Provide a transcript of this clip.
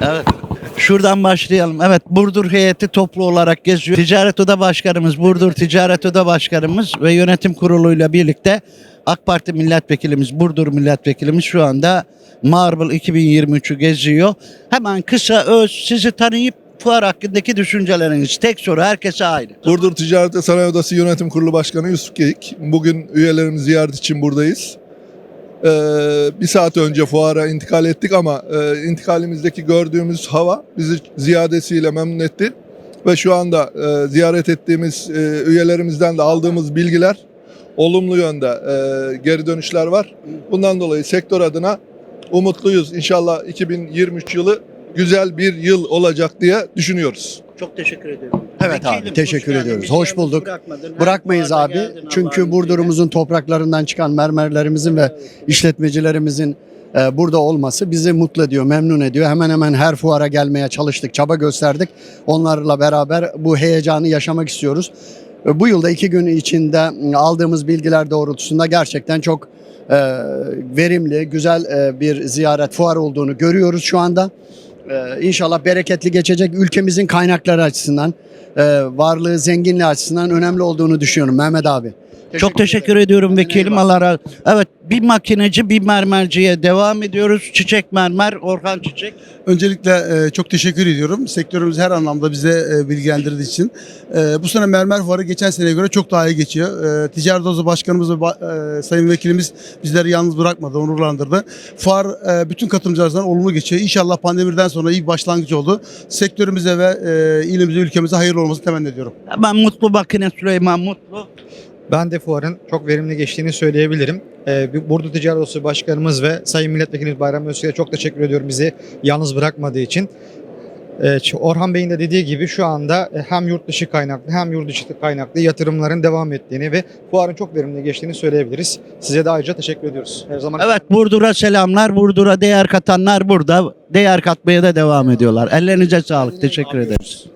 Evet. Şuradan başlayalım. Evet Burdur heyeti toplu olarak geziyor. Ticaret Oda Başkanımız, Burdur Ticaret Oda Başkanımız ve yönetim kuruluyla birlikte AK Parti milletvekilimiz, Burdur milletvekilimiz şu anda Marble 2023'ü geziyor. Hemen kısa öz sizi tanıyıp fuar hakkındaki düşünceleriniz. Tek soru herkese aynı. Burdur Ticaret ve Sanayi Odası Yönetim Kurulu Başkanı Yusuf Geyik. Bugün üyelerimiz ziyaret için buradayız. Ee, bir saat önce fuara intikal ettik ama e, intikalimizdeki gördüğümüz hava bizi ziyadesiyle memnun etti. Ve şu anda e, ziyaret ettiğimiz e, üyelerimizden de aldığımız bilgiler olumlu yönde e, geri dönüşler var. Bundan dolayı sektör adına umutluyuz. İnşallah 2023 yılı güzel bir yıl olacak diye düşünüyoruz. Çok teşekkür ederim. Evet abi, teşekkür hoş ediyoruz. Bir Hoş bulduk. Bırakmayız abi. Çünkü Burdur'umuzun topraklarından çıkan mermerlerimizin ve işletmecilerimizin e, burada olması bizi mutlu ediyor, memnun ediyor. Hemen hemen her fuara gelmeye çalıştık, çaba gösterdik. Onlarla beraber bu heyecanı yaşamak istiyoruz. E, Bu yılda iki gün içinde aldığımız bilgiler doğrultusunda gerçekten çok e, verimli, güzel e, bir ziyaret fuar olduğunu görüyoruz şu anda. E, İnşallah bereketli geçecek ülkemizin kaynakları açısından, e, varlığı, zenginliği açısından önemli olduğunu düşünüyorum Mehmet abi. Çok teşekkür ediyorum Kendine iyi vekilim. Allah razı Evet bir makineci bir mermerciye devam ediyoruz. Çiçek mermer, Orhan Çiçek. Öncelikle e, çok teşekkür ediyorum. Sektörümüz her anlamda bize e, bilgilendirdiği için. E, bu sene mermer fuarı geçen seneye göre çok daha iyi geçiyor. E, Ticaret Odası Başkanımız ve e, Sayın Vekilimiz bizleri yalnız bırakmadı, onurlandırdı. Fuar e, bütün katılımcılardan olumlu geçiyor. İnşallah pandemiden sonra iyi bir başlangıç oldu. Sektörümüze ve e, ilimize, ülkemize hayırlı olmasını temenni ediyorum. Hemen Mutlu Makine Süleyman Mutlu. Ben de fuarın çok verimli geçtiğini söyleyebilirim. Ee, bir Burdur Ticaret Odası Başkanımız ve Sayın Milletvekilimiz Bayram Öztürk'e çok teşekkür ediyorum bizi yalnız bırakmadığı için. Ee, Orhan Bey'in de dediği gibi şu anda e, hem yurt dışı kaynaklı hem yurt dışı kaynaklı yatırımların devam ettiğini ve fuarın çok verimli geçtiğini söyleyebiliriz. Size de ayrıca teşekkür ediyoruz. Her zaman Evet Burdur'a selamlar. Burdur'a değer katanlar burada. Değer katmaya da devam ediyorlar. Ellerinize sağlık. Teşekkür ederiz.